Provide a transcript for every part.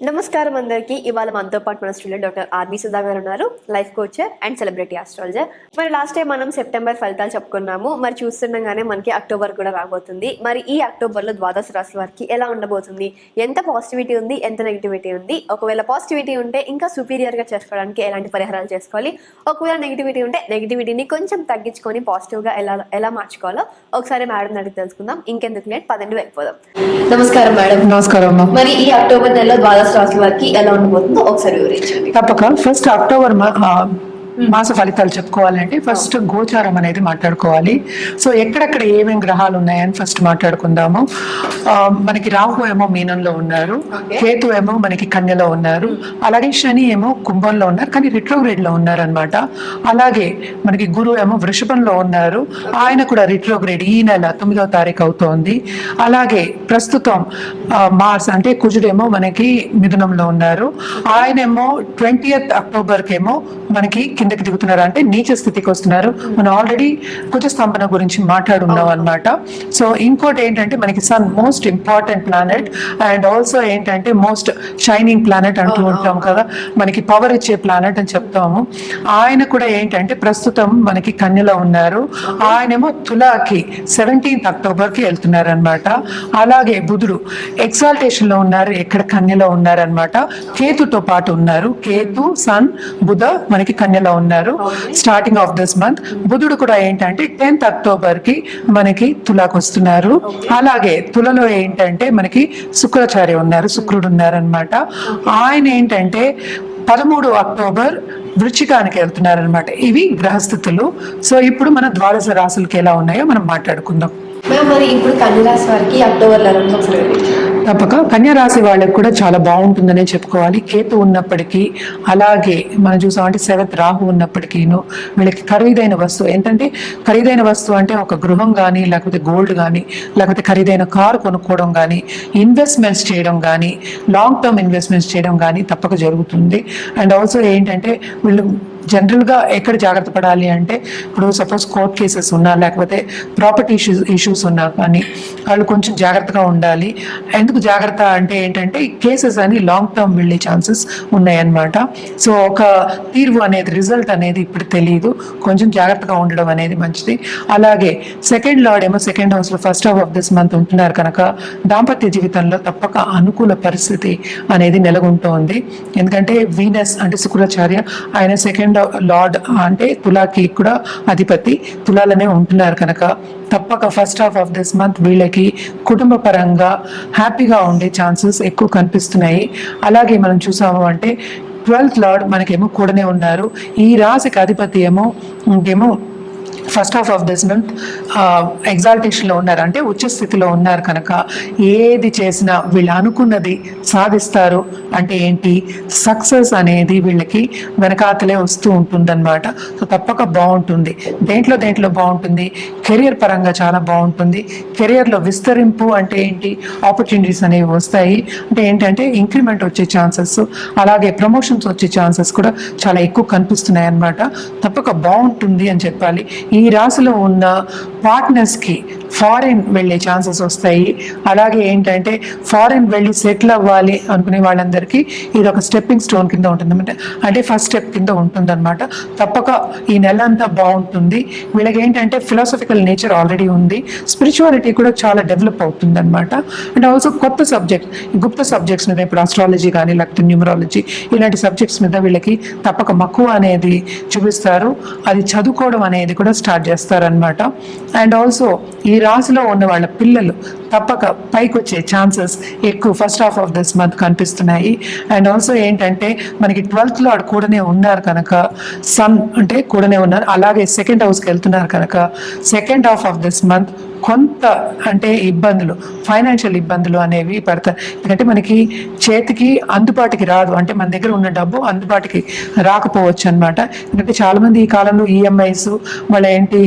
నమస్కారం అందరికీ. ఇవాళ మనతో పాటు మన student doctor RB Sudha garu ఉన్నారు. Life coacher and celebrity astrologer. మరి లాస్ట్ టైం మనం సెప్టెంబర్ ఫలితాలు చెప్పుకున్నాము. మరి చూస్తుండగానే మనకి అక్టోబర్ కూడా రాబోతుంది. మరి ఈ అక్టోబర్లో ద్వాదశ రాశి వారికి ఎలా ఉండబోతుంది? ఎంత పాజిటివిటీ ఉంది? ఎంత నెగిటివిటీ ఉంది? ఒకవేళ పాజిటివిటీ ఉంటే ఇంకా superior గా చేసుకోవడానికి ఎలాంటి పరిహారాలు చేసుకోవాలి? ఒకవేళ నెగిటివిటీ ఉంటే నెగిటివిటీని కొంచెం తగ్గించుకొని పాజిటివ్గా ఎలా ఎలా మార్చుకోవాలో ఒకసారి మేడం అడిగి తెలుసుకుందాం. ఇంకెందుకు లేట్? పదండి వెళ్ళిపోదాం. నమస్కారం మేడం. నమస్కారం అమ్మా. మరి ఈ అక్టోబర్ నెలలో ద్వాదశ రాశి వారికి ఎలా ఉండబోతుందో ఒకసారి వివరించండి. తప్పక ఫస్ట్ అక్టోబర్ మాస ఫలితాలు చెప్పుకోవాలంటే ఫస్ట్ గోచారం అనేది మాట్లాడుకోవాలి. సో ఎక్కడెక్కడ ఏమేమి గ్రహాలు ఉన్నాయని ఫస్ట్ మాట్లాడుకుందాము. మనకి రాహు ఏమో మీనంలో ఉన్నారు. కేతు ఏమో మనకి కన్యలో ఉన్నారు. అలాగే శని ఏమో కుంభంలో ఉన్నారు. కానీ రిట్రోగ్రేడ్లో ఉన్నారు అనమాట అలాగే మనకి గురువు ఏమో వృషభంలో ఉన్నారు. ఆయన కూడా రిట్రోగ్రేడ్ ఈ నెల తొమ్మిదవ తారీఖు అవుతోంది. అలాగే ప్రస్తుతం మార్స్ అంటే కుజుడేమో మనకి మిథునంలో ఉన్నారు. ఆయనేమో ట్వంటీయత్ అక్టోబర్ కేమో మనకి కిందకి దిగుతున్నారు. అంటే నీచ స్థితికి వస్తున్నారు. మనం ఆల్రెడీ కుజ స్తంభన గురించి మాట్లాడున్నాం అన్నమాట. సో ఇంకోటి ఏంటంటే మనకి sun most important planet and also ఏంటంటే మోస్ట్ షైనింగ్ ప్లానెట్ అంటూ ఉంటాం కదా. మనకి పవర్ ఇచ్చే ప్లానెట్ అని చెప్తాము. ఆయన కూడా ఏంటంటే ప్రస్తుతం మనకి కన్యలో ఉన్నారు. ఆయనేమో తులాకి సెవెంటీన్త్ అక్టోబర్కి వెళ్తున్నారు అనమాట అలాగే బుధుడు ఎక్సాల్టేషన్లో ఉన్నారు ఎక్కడ కన్యలో ఉన్నారు అనమాట కేతుతో పాటు ఉన్నారు. కేతు సన్ బుధ మనకి కన్యలో ఉన్నారు. స్టార్టింగ్ ఆఫ్ దిస్ మంత్ బుధుడు కూడా ఏంటంటే టెన్త్ అక్టోబర్కి మనకి తులాకు వస్తున్నారు. అలాగే తులలో ఏంటంటే మనకి శుక్రాచార్య ఉన్నారు శుక్రుడు ఉన్నారు అనమాట ఆయన ఏంటంటే పదమూడు అక్టోబర్ వృచ్చికానికి వెళ్తున్నారు అనమాట ఇవి గ్రహస్థితులు. సో ఇప్పుడు మన ద్వాదశ రాసులకి ఎలా ఉన్నాయో మనం మాట్లాడుకుందాం. మరి ఇప్పుడు కన్యరాశి వారికి అక్టోబర్ ఒకసారి తప్పక. కన్యా రాశి వాళ్ళకి కూడా చాలా బాగుంటుందనే చెప్పుకోవాలి. కేతు ఉన్నప్పటికీ అలాగే మనం చూసామంటే సెవెత్ రాహు ఉన్నప్పటికీను వీళ్ళకి ఖరీదైన వస్తువు ఏంటంటే ఖరీదైన వస్తువు అంటే ఒక గృహం కానీ లేకపోతే గోల్డ్ కానీ లేకపోతే ఖరీదైన కారు కొనుక్కోవడం కానీ ఇన్వెస్ట్మెంట్స్ చేయడం కానీ లాంగ్ టర్మ్ ఇన్వెస్ట్మెంట్స్ చేయడం కానీ తప్పక జరుగుతుంది. అండ్ ఆల్సో ఏంటంటే వీళ్ళు జనరల్గా ఎక్కడ జాగ్రత్త పడాలి అంటే ఇప్పుడు సపోజ్ కోర్ట్ కేసెస్ ఉన్నా లేకపోతే ప్రాపర్టీ ఇష్యూస్ ఇష్యూస్ ఉన్నా కానీ వాళ్ళు కొంచెం జాగ్రత్తగా ఉండాలి. ఎందుకు జాగ్రత్త అంటే ఏంటంటే కేసెస్ అని లాంగ్ టర్మ్ వెళ్ళే ఛాన్సెస్ ఉన్నాయన్నమాట. సో ఒక తీర్పు అనేది రిజల్ట్ అనేది ఇప్పుడు తెలియదు కొంచెం జాగ్రత్తగా ఉండడం అనేది మంచిది. అలాగే సెకండ్ లార్డ్ ఏమో సెకండ్ హౌస్లో first half of this month ఉంటున్నారు కనుక దాంపత్య జీవితంలో తప్పక అనుకూల పరిస్థితి అనేది నెలకొంటోంది. ఎందుకంటే వీనస్ అంటే శుక్రాచార్య ఆయన సెకండ్ లార్డ్ అంటే తులాకి కూడా అధిపతి. తులాలనే ఉంటున్నారు కనుక తప్పక first half of this month వీళ్ళకి కుటుంబ పరంగా హ్యాపీగా ఉండే ఛాన్సెస్ ఎక్కువ కనిపిస్తున్నాయి. అలాగే మనం చూసాము అంటే ట్వెల్త్ లార్డ్ మనకేమో కూడానే ఉన్నారు. ఈ రాశికి అధిపతి ఏమో ఇంకేమో first half of this month ఎగ్జాల్టేషన్లో ఉన్నారు. అంటే ఉచ్చ స్థితిలో ఉన్నారు కనుక ఏది చేసినా వీళ్ళు అనుకున్నది సాధిస్తారు. అంటే ఏంటి? సక్సెస్ అనేది వీళ్ళకి వెనకాతలే వస్తూ ఉంటుందన్నమాట. సో తప్పక బాగుంటుంది. దేంట్లో దేంట్లో బాగుంటుంది? కెరియర్ పరంగా చాలా బాగుంటుంది. కెరియర్లో విస్తరింపు అంటే ఏంటి? ఆపర్చునిటీస్ అనేవి వస్తాయి. అంటే ఏంటంటే ఇంక్రిమెంట్ వచ్చే ఛాన్సెస్ అలాగే ప్రమోషన్స్ వచ్చే ఛాన్సెస్ కూడా చాలా ఎక్కువ కనిపిస్తున్నాయి అన్నమాట తప్పక బాగుంటుంది అని చెప్పాలి. ఈ రాశిలో ఉన్న పార్ట్నర్స్కి ఫారిన్ వెళ్ళే ఛాన్సెస్ వస్తాయి. అలాగే ఏంటంటే ఫారిన్ వెళ్ళి సెటిల్ అవ్వాలి అనుకునే వాళ్ళందరికీ ఇది ఒక స్టెప్పింగ్ స్టోన్ కింద ఉంటుంది అంటే ఫస్ట్ స్టెప్ కింద ఉంటుందన్నమాట. తప్పక ఈ నెల అంతా బాగుంటుంది. వీళ్ళకి ఏంటంటే ఫిలాసఫికల్ నేచర్ ఆల్రెడీ ఉంది. స్పిరిచువాలిటీ కూడా చాలా డెవలప్ అవుతుంది అనమాట అండ్ ఆల్సో కొత్త సబ్జెక్ట్ గుప్త సబ్జెక్ట్స్ మీద ఇప్పుడు ఆస్ట్రాలజీ కానీ లేకపోతే న్యూమరాలజీ ఇలాంటి సబ్జెక్ట్స్ మీద వీళ్ళకి తప్పక మక్కువ అనేది చూపిస్తారు. అది చదువుకోవడం అనేది కూడా స్టార్ట్ చేస్తారనమాట అండ్ ఆల్సో ఈ రాశిలో ఉన్న వాళ్ళ పిల్లలు తప్పక పైకి వచ్చే ఛాన్సెస్ ఎక్కువ first half of this month కనిపిస్తున్నాయి. అండ్ ఆల్సో ఏంటంటే మనకి ట్వెల్త్లో ఆడు కూడానే ఉన్నారు కనుక సన్ అంటే కూడానే ఉన్నారు. అలాగే సెకండ్ హౌస్కి వెళ్తున్నారు కనుక second half of this month కొంత అంటే ఇబ్బందులు ఫైనాన్షియల్ ఇబ్బందులు అనేవి పడతాయి. ఎందుకంటే మనకి చేతికి అందుబాటుకి రాదు. అంటే మన దగ్గర ఉన్న డబ్బు అందుబాటుకి రాకపోవచ్చు అనమాట ఎందుకంటే చాలామంది ఈ కాలంలో ఈఎంఐస్ వాళ్ళ ఏంటి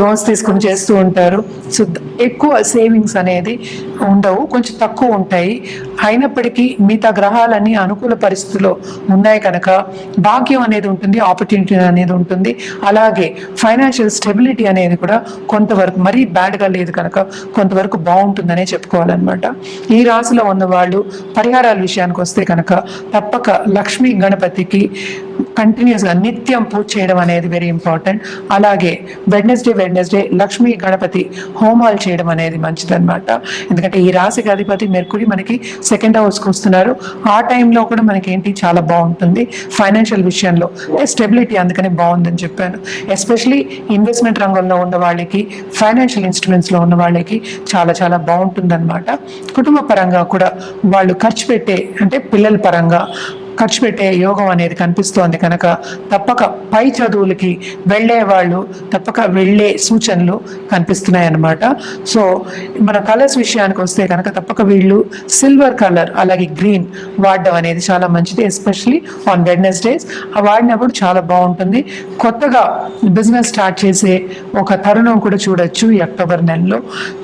లోన్స్ తీసుకుని చేస్తూ ఉంటారు. సో ఎక్కువ సేవింగ్స్ అనేది ఉండవు కొంచెం తక్కువ ఉంటాయి. అయినప్పటికీ మిగతా గ్రహాలన్నీ అనుకూల పరిస్థితుల్లో ఉన్నాయి కనుక భాగ్యం అనేది ఉంటుంది ఆపర్చునిటీ అనేది ఉంటుంది. అలాగే ఫైనాన్షియల్ స్టెబిలిటీ అనేది కూడా కొంతవరకు మరీ బ్యాడ్గా లేదు కనుక కొంతవరకు బాగుంటుందనే చెప్పుకోవాలన్నమాట. ఈ రాశిలో ఉన్న వాళ్ళు పరిహారాల విషయానికి వస్తే కనుక తప్పక లక్ష్మీ గణపతికి కంటిన్యూస్గా నిత్యం పూజ చేయడం అనేది వెరీ ఇంపార్టెంట్ అలాగే వెడ్నెస్డే వెడ్నెస్డే లక్ష్మీ గణపతి హోమాలు చేయడం అనేది మంచిదన్నమాట. ఎందుకంటే ఈ రాశికి అధిపతి మెర్కుడి మనకి సెకండ్ హౌస్కి వస్తున్నారు. ఆ టైంలో కూడా మనకి ఏంటి చాలా బాగుంటుంది. ఫైనాన్షియల్ విషయంలో. స్టెబిలిటీ అందుకని బాగుందని చెప్పాను. ఎస్పెషలీ ఇన్వెస్ట్మెంట్ రంగంలో ఉన్న వాళ్ళకి ఫైనాన్షియల్ ఇన్స్ట్రుమెంట్స్లో ఉన్న వాళ్ళకి చాలా చాలా బాగుంటుందన్నమాట. కుటుంబ పరంగా కూడా వాళ్ళు ఖర్చు పెట్టే అంటే పిల్లల పరంగా ఖర్చు పెట్టే యోగం అనేది కనిపిస్తోంది కనుక తప్పక పై చదువులకి వెళ్ళే వాళ్ళు తప్పక వెళ్ళే సూచనలు కనిపిస్తున్నాయి అన్నమాట సో మన కలర్స్ విషయానికి వస్తే కనుక తప్పక వీళ్ళు సిల్వర్ కలర్ అలాగే గ్రీన్ వాడడం అనేది చాలా మంచిది ఎస్పెషలీ ఆన్ వెడ్నెస్డేస్. ఆ వాడినప్పుడు చాలా బాగుంటుంది. కొత్తగా బిజినెస్ స్టార్ట్ చేసే ఒక తరుణం కూడా చూడొచ్చు ఈ అక్టోబర్ నెలలో.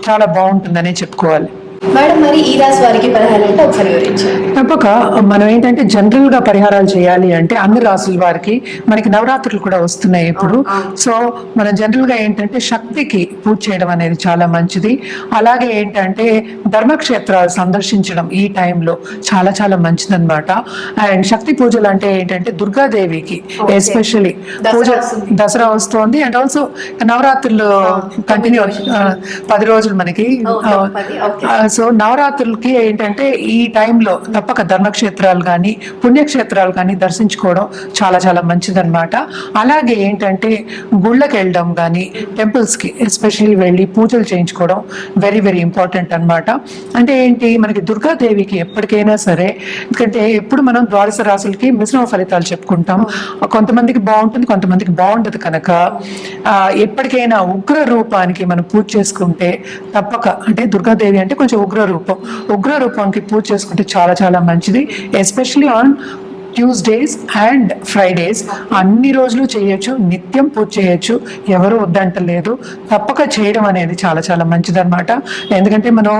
చాలా బాగుంటుందనే చెప్పుకోవాలి. మేడం మరి ఈ రాశి వారికి పరిహారం అంటే ఒకసారి వివరించండి. తప్పక. మనం ఏంటంటే జనరల్గా పరిహారాలు చేయాలి అంటే అన్ని రాసుల వారికి మనకి నవరాత్రులు కూడా వస్తున్నాయి ఇప్పుడు. సో మనం జనరల్గా ఏంటంటే శక్తికి పూజ చేయడం అనేది చాలా మంచిది. అలాగే ఏంటంటే ధర్మక్షేత్రాలు సందర్శించడం ఈ టైంలో చాలా చాలా మంచిదన్నమాట. అండ్ శక్తి పూజలు అంటే ఏంటంటే దుర్గాదేవికి దసరా పూజ. దసరా వస్తుంది. అండ్ ఆల్సో నవరాత్రులు కంటిన్యూ పది రోజులు. మనకి సో నవరాత్రులకి ఏంటంటే ఈ టైంలో తప్పక ధర్మక్షేత్రాలు కానీ పుణ్యక్షేత్రాలు కానీ దర్శించుకోవడం చాలా చాలా మంచిదన్నమాట. అలాగే ఏంటంటే గుళ్ళకి వెళ్ళడం కానీ టెంపుల్స్కి ఎస్పెషల్లీ వెళ్ళి పూజలు చేయించుకోవడం వెరీ వెరీ ఇంపార్టెంట్ అన్నమాట. అంటే ఏంటి మనకి దుర్గాదేవికి ఎప్పటికైనా సరే ఎందుకంటే ఎప్పుడు మనం ద్వాదశ రాసులకి మిశ్రమ ఫలితాలు చెప్పుకుంటాం. కొంతమందికి బాగుంటుంది కొంతమందికి బాగుండదు కనుక ఎప్పటికైనా ఉగ్ర రూపానికి మనం పూజ చేసుకుంటే తప్పక అంటే దుర్గాదేవి అంటే కొంచెం ఉగ్ర రూపం ఉగ్ర రూపానికి పూజ చేసుకుంటే చాలా చాలా మంచిది. Especially on Tuesdays and Fridays అన్ని రోజులు చేయొచ్చు నిత్యం పూజ చేయొచ్చు ఎవరు వద్దంటలేదు. తప్పక చేయడం అనేది చాలా చాలా మంచిదన్నమాట. ఎందుకంటే మనం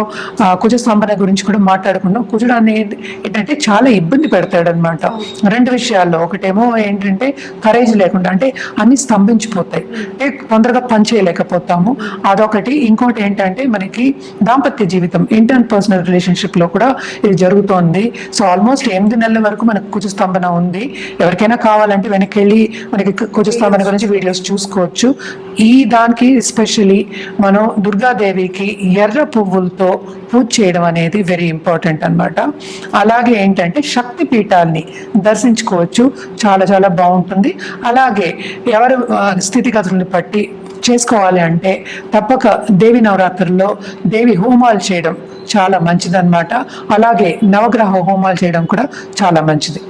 కుజ స్తంభన గురించి కూడా మాట్లాడుకున్నాం. కుజుడు అనేది ఏంటంటే చాలా ఇబ్బంది పెడతాడనమాట రెండు విషయాల్లో ఒకటేమో ఏంటంటే కరేజ్ లేకుండా అంటే అన్ని స్తంభించిపోతాయి. అంటే తొందరగా పని చేయలేకపోతాము. అదొకటి. ఇంకోటి ఏంటంటే మనకి దాంపత్య జీవితం ఇంటర్ పర్సనల్ రిలేషన్షిప్లో కూడా ఇది జరుగుతోంది. సో ఆల్మోస్ట్ ఎనిమిది నెలల వరకు మనకు కుజస్తంభన ఉంది. ఎవరికైనా కావాలంటే వెనక్కి వెళ్ళి మనకి కుజస్తంభన గురించి వీడియోస్ చూసుకోవచ్చు. ఈ దానికి ఎస్పెషలీ మనం దుర్గాదేవికి ఎర్ర పువ్వులతో పూజ చేయడం అనేది వెరీ ఇంపార్టెంట్ అన్నమాట. అలాగే ఏంటంటే శక్తి పీఠాల్ని దర్శించుకోవచ్చు. చాలా చాలా బాగుంటుంది. అలాగే ఎవరు స్థితిగతులను స్థితిగతుల్ని బట్టి చేసుకోవాలి అంటే తప్పక దేవి నవరాత్రుల్లో దేవి హోమాలు చేయడం చాలా మంచిదన్నమాట. అలాగే నవగ్రహ హోమాలు చేయడం కూడా చాలా మంచిది.